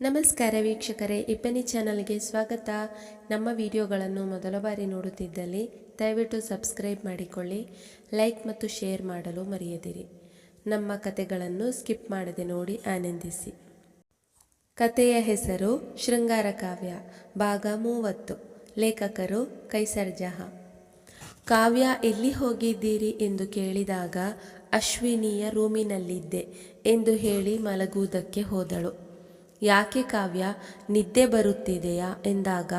ನಮಸ್ಕಾರ ವೀಕ್ಷಕರೇ, ಇಪ್ಪನಿ ಚಾನಲ್ಗೆ ಸ್ವಾಗತ. ನಮ್ಮ ವಿಡಿಯೋಗಳನ್ನು ಮೊದಲ ಬಾರಿ ನೋಡುತ್ತಿದ್ದಲ್ಲಿ ದಯವಿಟ್ಟು ಸಬ್ಸ್ಕ್ರೈಬ್ ಮಾಡಿಕೊಳ್ಳಿ, ಲೈಕ್ ಮತ್ತು ಶೇರ್ ಮಾಡಲು ಮರೆಯದಿರಿ. ನಮ್ಮ ಕತೆಗಳನ್ನು ಸ್ಕಿಪ್ ಮಾಡದೆ ನೋಡಿ ಆನಂದಿಸಿ. ಕತೆಯ ಹೆಸರು ಶೃಂಗಾರ ಕಾವ್ಯ, ಭಾಗ ಮೂವತ್ತು, ಲೇಖಕರು ಕೈಸರ್ ಜಹಾ. ಕಾವ್ಯ ಎಲ್ಲಿ ಹೋಗಿದ್ದೀರಿ ಎಂದು ಕೇಳಿದಾಗ ಅಶ್ವಿನಿಯ ರೂಮಿನಲ್ಲಿದ್ದೆ ಎಂದು ಹೇಳಿ ಮಲಗುವುದಕ್ಕೆ ಹೋದಳು. ಯಾಕೆ ಕಾವ್ಯ ನಿದ್ದೆ ಬರುತ್ತಿದೆಯಾ ಎಂದಾಗ,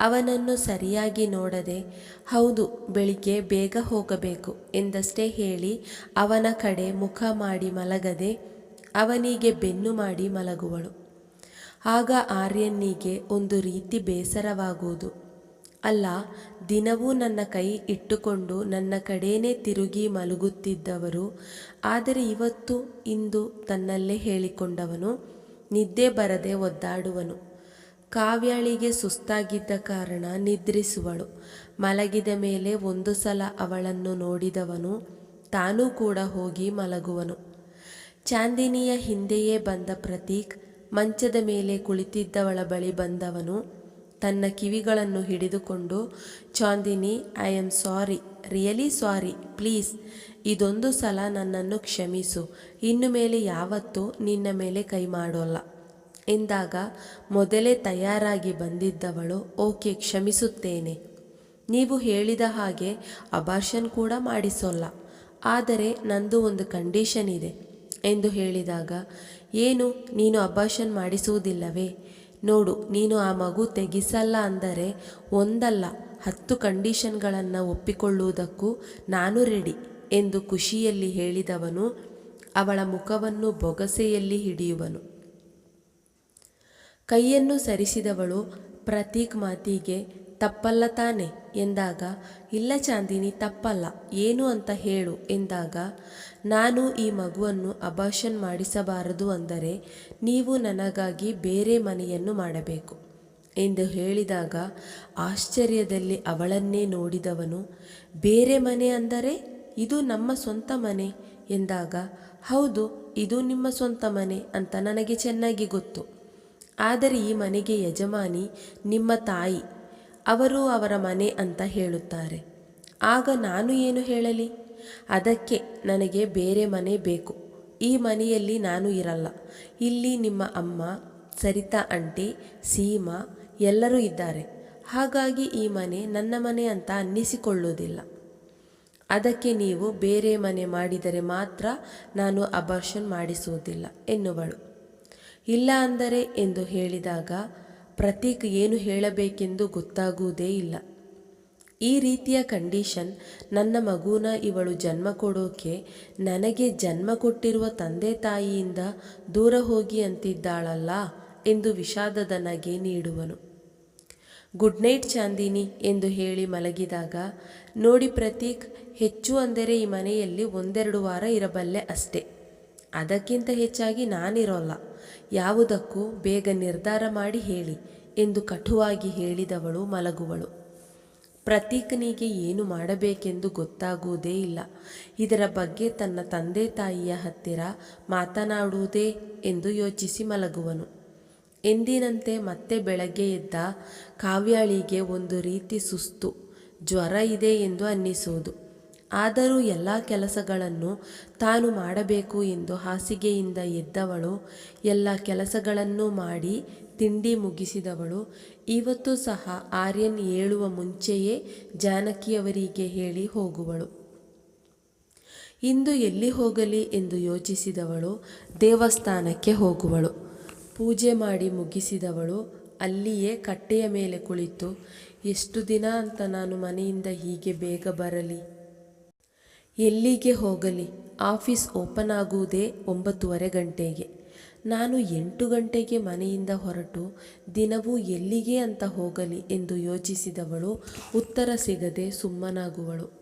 ಅವನನ್ನು ಸರಿಯಾಗಿ ನೋಡದೆ, ಹೌದು, ಬೆಳಿಗ್ಗೆ ಬೇಗ ಹೋಗಬೇಕು ಎಂದಷ್ಟೇ ಹೇಳಿ ಅವನ ಕಡೆ ಮುಖ ಮಾಡಿ ಮಲಗದೆ, ಅವನಿಗೆ ಬೆನ್ನು ಮಾಡಿ ಮಲಗುವಳು. ಆಗ ಆರ್ಯನ್ನಿಗೆ ಒಂದು ರೀತಿ ಬೇಸರವಾಗುವುದು. ಅಲ್ಲ, ದಿನವೂ ನನ್ನ ಕೈ ಇಟ್ಟುಕೊಂಡು ನನ್ನ ಕಡೆನೇ ತಿರುಗಿ ಮಲಗುತ್ತಿದ್ದವರು, ಆದರೆ ಇವತ್ತು ಇಂದು ತನ್ನಲ್ಲೇ ಹೇಳಿಕೊಂಡವನು ನಿದ್ದೆ ಬರದೆ ಒದ್ದಾಡುವನು. ಕಾವ್ಯಾಳಿಗೆ ಸುಸ್ತಾಗಿದ್ದ ಕಾರಣ ನಿದ್ರಿಸುವಳು. ಮಲಗಿದ ಮೇಲೆ ಒಂದು ಸಲ ಅವಳನ್ನು ನೋಡಿದವನು ತಾನೂ ಕೂಡ ಹೋಗಿ ಮಲಗುವನು. ಚಾಂದಿನಿಯ ಹಿಂದೆಯೇ ಬಂದ ಪ್ರತೀಕ್ ಮಂಚದ ಮೇಲೆ ಕುಳಿತಿದ್ದವಳ ಬಳಿ ಬಂದವನು ತನ್ನ ಕಿವಿಗಳನ್ನು ಹಿಡಿದುಕೊಂಡು, Chandini I am sorry really sorry please ಇದೊಂದು ಸಲ ನನ್ನನ್ನು ಕ್ಷಮಿಸು. ಇನ್ನು ಮೇಲೆ ಯಾವತ್ತೂ ನಿನ್ನ ಮೇಲೆ ಕೈ ಮಾಡೋಲ್ಲ. ಎಂದಾಗ ಮೊದಲೇ ತಯಾರಾಗಿ ಬಂದಿದ್ದವಳು, ಓಕೆ, ಕ್ಷಮಿಸುತ್ತೇನೆ. ನೀವು ಹೇಳಿದ ಹಾಗೆ ಅಬಾರ್ಷನ್ ಕೂಡ ಮಾಡಿಸೋಲ್ಲ. ಆದರೆ ನಂದು ಒಂದು ಕಂಡೀಷನ್ ಇದೆ ಎಂದು ಹೇಳಿದಾಗ, ಏನು, ನೀನು ಅಬಾರ್ಷನ್ ಮಾಡಿಸುವುದಿಲ್ಲವೇ? ನೋಡು, ನೀನು ಆ ಮಗು ತೆಗಿಸಲ್ಲ ಅಂದರೆ ಒಂದಲ್ಲ, ಹತ್ತು ಕಂಡೀಷನ್ಗಳನ್ನು ಒಪ್ಪಿಕೊಳ್ಳುವುದಕ್ಕೂ ನಾನು ರೆಡಿ. ಎಂದು ಖುಷಿಯಲ್ಲಿ ಹೇಳಿದವನು, ಅವಳ ಮುಖವನ್ನು ಬೊಗಸೆಯಲ್ಲಿ ಹಿಡಿಯುವನು. ಕೈಯನ್ನು ಸರಿಸಿದವಳು ಪ್ರತೀಕ್ ಮಾತಿಗೆ ತಪ್ಪಲ್ಲ ತಾನೆ? ಎಂದಾಗ, ಇಲ್ಲ ಚಾಂದಿನಿ, ತಪ್ಪಲ್ಲ, ಏನು ಅಂತ ಹೇಳು ಎಂದಾಗ, ನಾನು ಈ ಮಗುವನ್ನು ಅಬಾಷನ್ ಮಾಡಿಸಬಾರದು ಅಂದರೆ, ನೀವು ನನಗಾಗಿ ಬೇರೆ ಮನೆಯನ್ನು ಮಾಡಬೇಕು ಎಂದು ಹೇಳಿದಾಗ, ಆಶ್ಚರ್ಯದಲ್ಲಿ ಅವಳನ್ನೇ ನೋಡಿದವನು, ಬೇರೆ ಮನೆ ಅಂದರೆ? ಇದು ನಮ್ಮ ಸ್ವಂತ ಮನೆ ಎಂದಾಗ, ಹೌದು, ಇದು ನಿಮ್ಮ ಸ್ವಂತ ಮನೆ ಅಂತ ನನಗೆ ಚೆನ್ನಾಗಿ ಗೊತ್ತು. ಆದರೆ ಈ ಮನೆಗೆ ಯಜಮಾನಿ ನಿಮ್ಮ ತಾಯಿ, ಅವರು ಅವರ ಮನೆ ಅಂತ ಹೇಳುತ್ತಾರೆ. ಆಗ ನಾನು ಏನು ಹೇಳಲಿ? ಅದಕ್ಕೆ ನನಗೆ ಬೇರೆ ಮನೆ ಬೇಕು. ಈ ಮನೆಯಲ್ಲಿ ನಾನು ಇರಲ್ಲ. ಇಲ್ಲಿ ನಿಮ್ಮ ಅಮ್ಮ, ಸರಿತಾ ಅಂಟಿ ಸೀಮಾ ಎಲ್ಲರೂ ಇದ್ದಾರೆ. ಹಾಗಾಗಿ ಈ ಮನೆ ನನ್ನ ಮನೆ ಅಂತ ಅನ್ನಿಸಿಕೊಳ್ಳುವುದಿಲ್ಲ. ಅದಕ್ಕೆ ನೀವು ಬೇರೆ ಮನೆ ಮಾಡಿದರೆ ಮಾತ್ರ ನಾನು ಅಬಾರ್ಷನ್ ಮಾಡಿಸುವುದಿಲ್ಲ, ಎನ್ನುವಳು. ಇಲ್ಲ ಅಂದರೆ ಎಂದು ಹೇಳಿದಾಗ ಪ್ರತೀಕ್ ಏನು ಹೇಳಬೇಕೆಂದು ಗೊತ್ತಾಗುವುದೇ ಇಲ್ಲ. ಈ ರೀತಿಯ ಕಂಡೀಷನ್ ನನ್ನ ಮಗುನ ಇವಳು ಜನ್ಮ ಕೊಡೋಕೆ ನನಗೆ ಜನ್ಮ ಕೊಟ್ಟಿರುವ ತಂದೆ ತಾಯಿಯಿಂದ ದೂರ ಹೋಗಿ ಅಂತಿದ್ದಾಳಲ್ಲ ಎಂದು ವಿಷಾದದ ನಗೆ ನೀಡುವನು. ಗುಡ್ ನೈಟ್ ಚಾಂದಿನಿ ಎಂದು ಹೇಳಿ ಮಲಗಿದಾಗ, ನೋಡಿ ಪ್ರತೀಕ್, ಹೆಚ್ಚು ಅಂದರೆ ಈ ಮನೆಯಲ್ಲಿ ಒಂದೆರಡು ವಾರ ಇರಬಲ್ಲೆ ಅಷ್ಟೇ. ಅದಕ್ಕಿಂತ ಹೆಚ್ಚಾಗಿ ನಾನಿರೋಲ್ಲ. ಯಾವುದಕ್ಕೂ ಬೇಗ ನಿರ್ಧಾರ ಮಾಡಿ ಹೇಳಿ ಎಂದು ಕಟುವಾಗಿ ಹೇಳಿದವಳು ಮಲಗುವಳು. ಪ್ರತೀಕನಿಗೆ ಏನು ಮಾಡಬೇಕೆಂದು ಗೊತ್ತಾಗುವುದೇ ಇಲ್ಲ. ಇದರ ಬಗ್ಗೆ ತನ್ನ ತಂದೆ ತಾಯಿಯ ಹತ್ತಿರ ಮಾತನಾಡುವುದೇ ಎಂದು ಯೋಚಿಸಿ ಮಲಗುವನು. ಎಂದಿನಂತೆ ಮತ್ತೆ ಬೆಳಗ್ಗೆ ಎದ್ದ ಕಾವ್ಯಾಳಿಗೆ ಒಂದು ರೀತಿ ಸುಸ್ತು, ಜ್ವರ ಇದೆ ಎಂದು ಅನ್ನಿಸುವುದು ಆದರೂ ಎಲ್ಲ ಕೆಲಸಗಳನ್ನು ತಾನು ಮಾಡಬೇಕು ಎಂದು ಹಾಸಿಗೆಯಿಂದ ಎದ್ದವಳು, ಎಲ್ಲ ಕೆಲಸಗಳನ್ನು ಮಾಡಿ ತಿಂಡಿ ಮುಗಿಸಿದವಳು. ಇವತ್ತು ಸಹ ಆರ್ಯನ್ ಏಳುವ ಮುಂಚೆಯೇ ಜಾನಕಿಯವರಿಗೆ ಹೇಳಿ ಹೋಗುವಳು. ಇಂದು ಎಲ್ಲಿ ಹೋಗಲಿ ಎಂದು ಯೋಚಿಸಿದವಳು ದೇವಸ್ಥಾನಕ್ಕೆ ಹೋಗುವಳು. ಪೂಜೆ ಮಾಡಿ ಮುಗಿಸಿದವಳು ಅಲ್ಲಿಯೇ ಕಟ್ಟೆಯ ಮೇಲೆ ಕುಳಿತು, ಎಷ್ಟು ದಿನ ಅಂತ ನಾನು ಮನೆಯಿಂದ ಹೀಗೆ ಬೇಗ ಬರಲಿ? ಎಲ್ಲಿಗೆ ಹೋಗಲಿ? ಆಫೀಸ್ ಓಪನ್ ಆಗುವುದೇ ಒಂಬತ್ತುವರೆ ಗಂಟೆಗೆ. ನಾನು ಎಂಟು ಗಂಟೆಗೆ ಮನೆಯಿಂದ ಹೊರಟು, ದಿನವೂ ಎಲ್ಲಿಗೆ ಅಂತ ಹೋಗಲಿ ಎಂದು ಯೋಚಿಸಿದವಳು ಉತ್ತರ ಸಿಗದೆ ಸುಮ್ಮನಾಗುವಳು.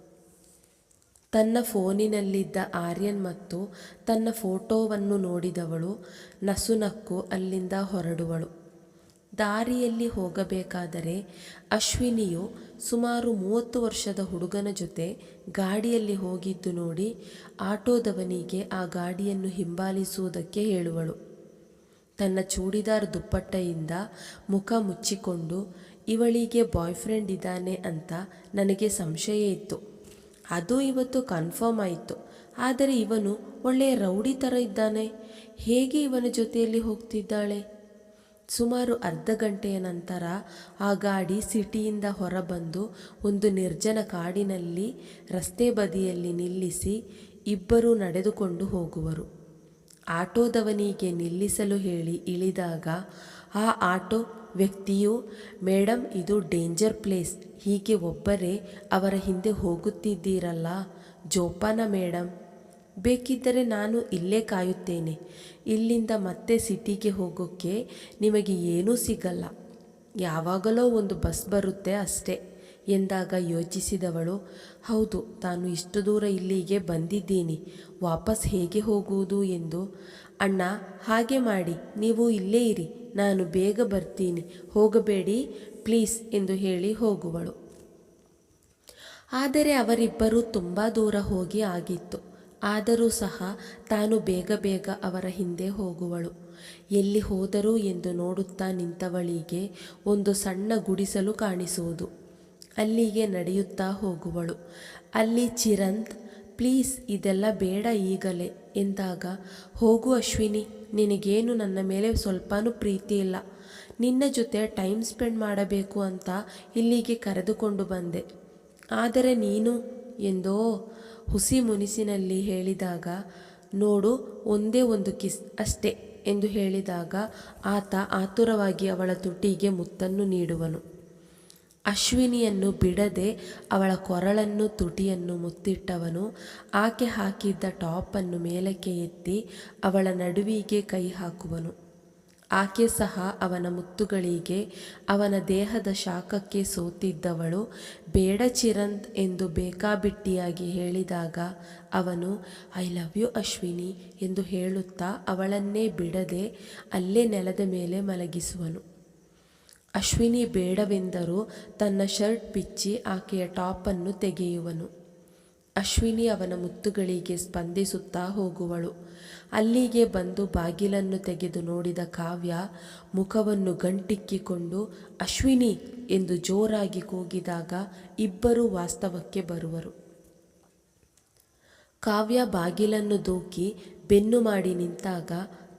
ತನ್ನ ಫೋನಿನಲ್ಲಿದ್ದ ಆರ್ಯನ್ ಮತ್ತು ತನ್ನ ಫೋಟೋವನ್ನು ನೋಡಿದವಳು ನಸುನಕ್ಕು ಅಲ್ಲಿಂದ ಹೊರಡುವಳು. ದಾರಿಯಲ್ಲಿ ಹೋಗಬೇಕಾದರೆ ಅಶ್ವಿನಿಯು ಸುಮಾರು ಮೂವತ್ತು ವರ್ಷದ ಹುಡುಗನ ಜೊತೆ ಗಾಡಿಯಲ್ಲಿ ಹೋಗಿದ್ದು ನೋಡಿ ಆಟೋದವನಿಗೆ ಆ ಗಾಡಿಯನ್ನು ಹಿಂಬಾಲಿಸುವುದಕ್ಕೆ ಹೇಳುವಳು. ತನ್ನ ಚೂಡಿದಾರ್ ದುಪ್ಪಟ್ಟೆಯಿಂದ ಮುಖ ಮುಚ್ಚಿಕೊಂಡು, ಇವಳಿಗೆ ಬಾಯ್ ಫ್ರೆಂಡ್ ಇದ್ದಾನೆ ಅಂತ ನನಗೆ ಸಂಶಯ ಇತ್ತು. ಅದು ಇವತ್ತು ಕನ್ಫರ್ಮ್ ಆಯಿತು. ಆದರೆ ಇವನು ಒಳ್ಳೆಯ ರೌಡಿ ಥರ ಇದ್ದಾನೆ. ಹೇಗೆ ಇವನ ಜೊತೆಯಲ್ಲಿ ಹೋಗ್ತಿದ್ದಾಳೆ? ಸುಮಾರು ಅರ್ಧ ಗಂಟೆಯ ನಂತರ ಆ ಗಾಡಿ ಸಿಟಿಯಿಂದ ಹೊರಬಂದು ಒಂದು ನಿರ್ಜನ ಕಾಡಿನಲ್ಲಿ ರಸ್ತೆ ಬದಿಯಲ್ಲಿ ನಿಲ್ಲಿಸಿ ಇಬ್ಬರು ನಡೆದುಕೊಂಡು ಹೋಗುವರು. ಆಟೋದವನಿಗೆ ನಿಲ್ಲಿಸಲು ಹೇಳಿ ಇಳಿದಾಗ ಆ ಆಟೋ ವ್ಯಕ್ತಿಯು ಮೇಡಮ್ ಇದು ಡೇಂಜರ್ ಪ್ಲೇಸ್. ಹೀಗೆ ಒಬ್ಬರೇ ಅವರ ಹಿಂದೆ ಹೋಗುತ್ತಿದ್ದೀರಲ್ಲ. ಜೋಪಾನ ಮೇಡಮ್ ಬೇಕಿದ್ದರೆ ನಾನು ಇಲ್ಲೇ ಕಾಯುತ್ತೇನೆ. ಇಲ್ಲಿಂದ ಮತ್ತೆ ಸಿಟಿಗೆ ಹೋಗೋಕ್ಕೆ ನಿಮಗೆ ಏನೂ ಸಿಗಲ್ಲ. ಯಾವಾಗಲೋ ಒಂದು ಬಸ್ ಬರುತ್ತೆ ಅಷ್ಟೇ, ಎಂದಾಗ ಯೋಚಿಸಿದವಳು. ಹೌದು, ತಾನು ಇಷ್ಟು ದೂರ ಇಲ್ಲಿಗೆ ಬಂದಿದ್ದೀನಿ. ವಾಪಸ್ ಹೇಗೆ ಹೋಗುವುದು? ಎಂದು ಅಣ್ಣ, ಹಾಗೆ ಮಾಡಿ, ನೀವು ಇಲ್ಲೇ ಇರಿ, ನಾನು ಬೇಗ ಬರ್ತೀನಿ, ಹೋಗಬೇಡಿ, ಪ್ಲೀಸ್ ಎಂದು ಹೇಳಿ ಹೋಗುವಳು. ಆದರೆ ಅವರಿಬ್ಬರು ತುಂಬ ದೂರ ಹೋಗಿ ಆಗಿತ್ತು. ಆದರೂ ಸಹ ತಾನು ಬೇಗ ಬೇಗ ಅವರ ಹಿಂದೆ ಹೋಗುವಳು. ಎಲ್ಲಿ ಹೋದರು ಎಂದು ನೋಡುತ್ತಾ ನಿಂತವಳಿಗೆ ಒಂದು ಸಣ್ಣ ಗುಡಿಸಲು ಕಾಣಿಸುವುದು. ಅಲ್ಲಿಗೆ ನಡೆಯುತ್ತಾ ಹೋಗುವಳು. ಅಲ್ಲಿ ಚಿರಂತ್ ಪ್ಲೀಸ್ ಇದೆಲ್ಲ ಬೇಡ ಈಗಲೇ ಎಂದಾಗ, ಹೋಗು ಅಶ್ವಿನಿ, ನಿನಗೇನು ನನ್ನ ಮೇಲೆ ಸ್ವಲ್ಪನೂ ಪ್ರೀತಿ ಇಲ್ಲ. ನಿನ್ನ ಜೊತೆ ಟೈಮ್ ಸ್ಪೆಂಡ್ ಮಾಡಬೇಕು ಅಂತ ಇಲ್ಲಿಗೆ ಕರೆದುಕೊಂಡು ಬಂದೆ. ಆದರೆ ನೀನು ಎಂದೋ ಹುಸಿ ಮುನಿಸಿನಲ್ಲಿ ಹೇಳಿದಾಗ, ನೋಡು, ಒಂದೇ ಒಂದು ಕಿಸ್ ಅಷ್ಟೇ ಎಂದು ಹೇಳಿದಾಗ, ಆತ ಆತುರವಾಗಿ ಅವಳ ತುಟಿಗೆ ಮುತ್ತನ್ನು ನೀಡುವನು. ಅಶ್ವಿನಿಯನ್ನು ಬಿಡದೆ ಅವಳ ಕೊರಳನ್ನು ತುಟಿಯನ್ನು ಮುತ್ತಿಟ್ಟವನು. ಆಕೆ ಹಾಕಿದ್ದ ಟಾಪನ್ನು ಮೇಲಕ್ಕೆ ಎತ್ತಿ ಅವಳ ನಡುವಿಗೆ ಕೈ ಹಾಕುವನು. ಆಕೆ ಸಹ ಅವನ ಮುತ್ತುಗಳಿಗೆ ಅವನ ದೇಹದ ಶಾಖಕ್ಕೆ ಸೋತಿದ್ದವಳು. ಬೇಡ ಚಿರಂತ್ ಎಂದು ಬೇಕಾಬಿಟ್ಟಿಯಾಗಿ ಹೇಳಿದಾಗ ಅವನು, ಐ ಲವ್ ಯು ಅಶ್ವಿನಿ ಎಂದು ಹೇಳುತ್ತಾ ಅವಳನ್ನೇ ಬಿಡದೆ ಅಲ್ಲೇ ನೆಲದ ಮೇಲೆ ಮಲಗಿಸುವನು. ಅಶ್ವಿನಿ ಬೇಡವೆಂದರೂ ತನ್ನ ಶರ್ಟ್ ಬಿಚ್ಚಿ ಆಕೆಯ ಟಾಪನ್ನು ತೆಗೆಯುವನು. ಅಶ್ವಿನಿ ಅವನ ಮುತ್ತುಗಳಿಗೆ ಸ್ಪಂದಿಸುತ್ತಾ ಹೋಗುವಳು. ಅಲ್ಲಿಗೆ ಬಂದು ಬಾಗಿಲನ್ನು ತೆಗೆದು ನೋಡಿದ ಕಾವ್ಯ ಮುಖವನ್ನು ಗಂಟಿಕ್ಕಿಕೊಂಡು, ಅಶ್ವಿನಿ! ಎಂದು ಜೋರಾಗಿ ಕೂಗಿದಾಗ ಇಬ್ಬರೂ ವಾಸ್ತವಕ್ಕೆ ಬರುವರು. ಕಾವ್ಯ ಬಾಗಿಲನ್ನು ದೂಕಿ ಬೆನ್ನು ಮಾಡಿ ನಿಂತಾಗ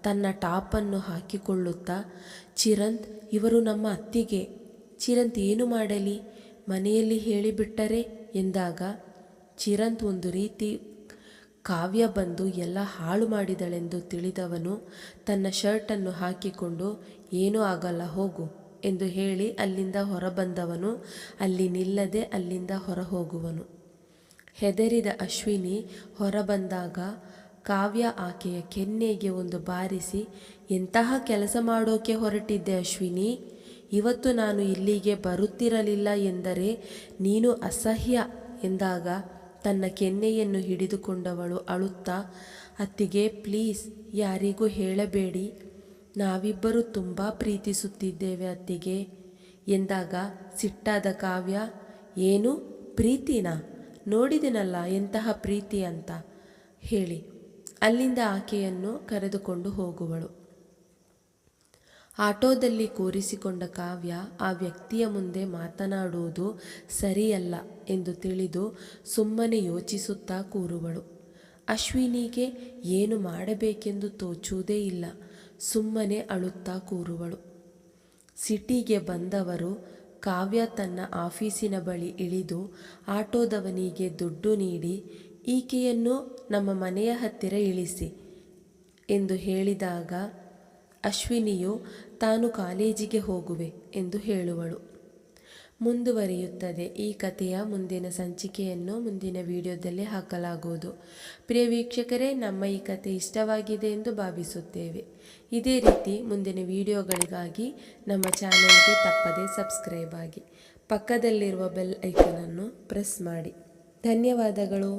ತನ್ನ ಟಾಪನ್ನು ಹಾಕಿಕೊಳ್ಳುತ್ತಾ, ಚಿರಂತ್, ಇವರು ನಮ್ಮ ಅತ್ತಿಗೆ. ಚಿರಂತ್, ಏನು ಮಾಡಲಿ? ಮನೆಯಲ್ಲಿ ಹೇಳಿಬಿಟ್ಟರೆ? ಎಂದಾಗ, ಚಿರಂತ್, ಒಂದು ರೀತಿ ಕಾವ್ಯ ಬಂದು ಎಲ್ಲ ಹಾಳು ಮಾಡಿದಳೆಂದು ತಿಳಿದವನು ತನ್ನ ಶರ್ಟನ್ನು ಹಾಕಿಕೊಂಡು, ಏನೂ ಆಗಲ್ಲ, ಹೋಗು ಎಂದು ಹೇಳಿ ಅಲ್ಲಿಂದ ಹೊರಬಂದವನು, ಅಲ್ಲಿ ನಿಲ್ಲದೆ ಅಲ್ಲಿಂದ ಹೊರ ಹೋಗುವನು ಹೆದರಿದ ಅಶ್ವಿನಿ ಹೊರಬಂದಾಗ ಕಾವ್ಯ ಆಕೆಯ ಕೆನ್ನೆಗೆ ಒಂದು ಬಾರಿಸಿ, ಎಂತಹ ಕೆಲಸ ಮಾಡೋಕೆ ಹೊರಟಿದ್ದೆ ಅಶ್ವಿನಿ? ಇವತ್ತು ನಾನು ಇಲ್ಲಿಗೆ ಬರುತ್ತಿರಲಿಲ್ಲ ಎಂದರೆ ನೀನು ಅಸಹ್ಯ ಎಂದಾಗ ತನ್ನ ಕೆನ್ನೆಯನ್ನು ಹಿಡಿದುಕೊಂಡವಳು ಅಳುತ್ತಾ, ಅತ್ತಿಗೆ ಪ್ಲೀಸ್ ಯಾರಿಗೂ ಹೇಳಬೇಡಿ, ನಾವಿಬ್ಬರು ತುಂಬ ಪ್ರೀತಿಸುತ್ತಿದ್ದೇವೆ ಅತ್ತಿಗೆ ಎಂದಾಗ ಸಿಟ್ಟಾದ ಕಾವ್ಯ, ಏನು ಪ್ರೀತಿನಾ? ನೋಡಿದೆನಲ್ಲ ಎಂತಹ ಪ್ರೀತಿ ಅಂತ ಹೇಳಿ. ಅಲ್ಲಿಂದ ಆಕೆಯನ್ನು ಕರೆದುಕೊಂಡು ಹೋಗುವಳು. ಆಟೋದಲ್ಲಿ ಕೂರಿಸಿಕೊಂಡ ಕಾವ್ಯ ಆ ವ್ಯಕ್ತಿಯ ಮುಂದೆ ಮಾತನಾಡುವುದು ಸರಿಯಲ್ಲ ಎಂದು ತಿಳಿದು ಸುಮ್ಮನೆ ಯೋಚಿಸುತ್ತಾ ಕೂರುವಳು. ಅಶ್ವಿನಿಗೆ ಏನು ಮಾಡಬೇಕೆಂದು ತೋಚುವುದೇ ಇಲ್ಲ. ಸುಮ್ಮನೆ ಅಳುತ್ತಾ ಕೂರುವಳು. ಸಿಟಿಗೆ ಬಂದವರು ಕಾವ್ಯ ತನ್ನ ಆಫೀಸಿನ ಬಳಿ ಇಳಿದು ಆಟೋದವನಿಗೆ ದುಡ್ಡು ನೀಡಿ ಈಕೆಯನ್ನು ನಮ್ಮ ಮನೆಯ ಹತ್ತಿರ ಇಳಿಸಿ ಎಂದು ಹೇಳಿದಾಗ ಅಶ್ವಿನಿಯು, ತಾನು ಕಾಲೇಜಿಗೆ ಹೋಗುವೆ ಎಂದು ಹೇಳುವಳು. ಮುಂದುವರಿಯುತ್ತದೆ. ಈ ಕಥೆಯ ಮುಂದಿನ ಸಂಚಿಕೆಯನ್ನು ಮುಂದಿನ ವಿಡಿಯೋದಲ್ಲಿ ಹಾಕಲಾಗುವುದು. ಪ್ರಿಯ ವೀಕ್ಷಕರೇ, ನಮ್ಮ ಈ ಕಥೆ ಇಷ್ಟವಾಗಿದೆ ಎಂದು ಭಾವಿಸುತ್ತೇವೆ. ಇದೇ ರೀತಿ ಮುಂದಿನ ವಿಡಿಯೋಗಳಿಗಾಗಿ ನಮ್ಮ ಚಾನಲ್ಗೆ ತಪ್ಪದೇ ಸಬ್ಸ್ಕ್ರೈಬ್ ಆಗಿ, ಪಕ್ಕದಲ್ಲಿರುವ ಬೆಲ್ ಐಕನನ್ನು ಪ್ರೆಸ್ ಮಾಡಿ. ಧನ್ಯವಾದಗಳು.